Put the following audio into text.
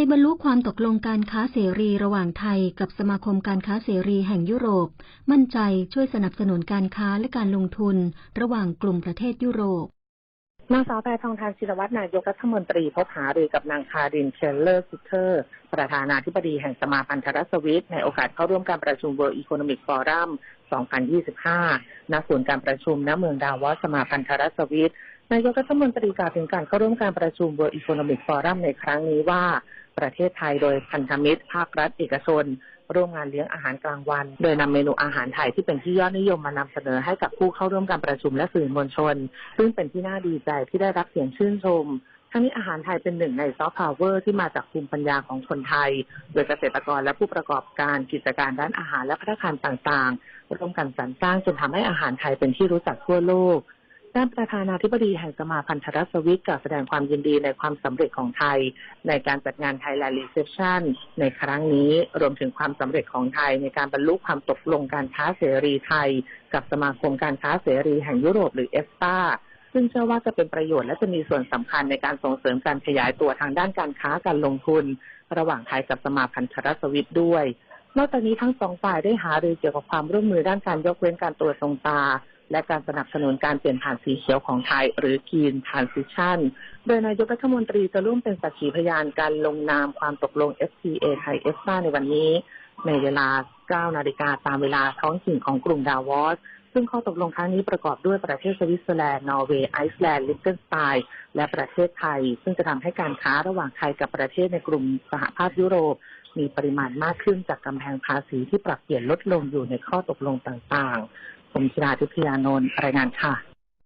ยบรรลุความตกลงการค้าเสรีระหว่างไทยกับสมาคมการค้าเสรีแห่งยุโรป มั่นใจช่วยสนับสนุนการค้าและการลงทุน ระหว่างกลุ่มประเทศยุโรปนางสาวแพทองทานชินวัตรนายกรัฐมนตรีพบหารือกับนางคารินเชลเลอร์ซิเทอร์ ประธานาธิบดีแห่งสมาพันธรัฐสวิตในโอกาสเข้าร่วมการประชุม World Economic Forum 2025 ณ ศูนย์การประชุมณเมืองดาวอสสมาพันธรัฐสวิตนายกรัฐมนตรีกล่าวถึงการเข้าร่วมการประชุม World Economic Forum ในครั้งนี้ว่า ประเทศไทยโดยพันธมิตร ภาครัฐเอกชน ร่วมงานเลี้ยงอาหารกลางวัน โดยนำเมนูอาหารไทยที่เป็นที่ยอดนิยมมานำเสนอให้กับผู้เข้าร่วมการประชุมและสื่อมวลชน ซึ่งเป็นที่น่าดีใจที่ได้รับเสียงชื่นชมทั้งนี้อาหารไทยเป็นหนึ่งในซอฟต์พาวเวอร์ที่มาจากภูมิปัญญาของคนไทย โดยเกษตรกรและผู้ประกอบการกิจการด้านอาหารและพัฒนาคารต่างๆ ร่วมกันสรรสร้างจนทำให้อาหารไทยเป็นที่รู้จักทั่วโลก ด้านประธานาธิบดีแห่งสมาพันธรัฐสวิตกล่าวแสดงความยินดีในความสำเร็จของไทย ในการจัดงาน Thailand Reception ในครั้งนี้รวมถึงความสำเร็จของไทยในการบรรลุความตกลงการค้าเสรีไทย กับสมาคมการค้าเสรีแห่งยุโรปหรือเอสตาซึ่งเชื่อว่าจะเป็นประโยชน์และจะมีส่วนสำคัญในการส่งเสริมการขยายตัวทางด้านการค้าการลงทุน ระหว่างไทยกับสมาพันธรัฐสวิตด้วยนอกจากนี้ทั้งสองฝ่ายได้หารือเกี่ยวกับความร่วมมือด้านการยกเว้นการตรวจตรงตา และการสนับสนุนการเปลี่ยนผ่านสีเขียวของไทย หรือ Green Transition โดยนายกรัฐมนตรีจะร่วมเป็นสักขีพยานการลงนามความตกลง FTA ไทยเอสตาในวันนี้ ในเวลา 9 นาฬิกาตามเวลาท้องถิ่นของกรุงดาวอสซึ่งข้อตกลงครั้งนี้ประกอบด้วยประเทศสวิตเซอร์แลนด์ นอร์เวย์ ไอซ์แลนด์ ลิเทนสไตน์ และประเทศไทย ซึ่งจะทำให้การค้าระหว่างไทยกับประเทศในกลุ่มสหภาพยุโรป มีปริมาณมากขึ้นจากกำแพงภาษีที่ปรับเปลี่ยนลดลงอยู่ในข้อตกลงต่างๆ ผมชราทิพยานนท์รายงานค่ะ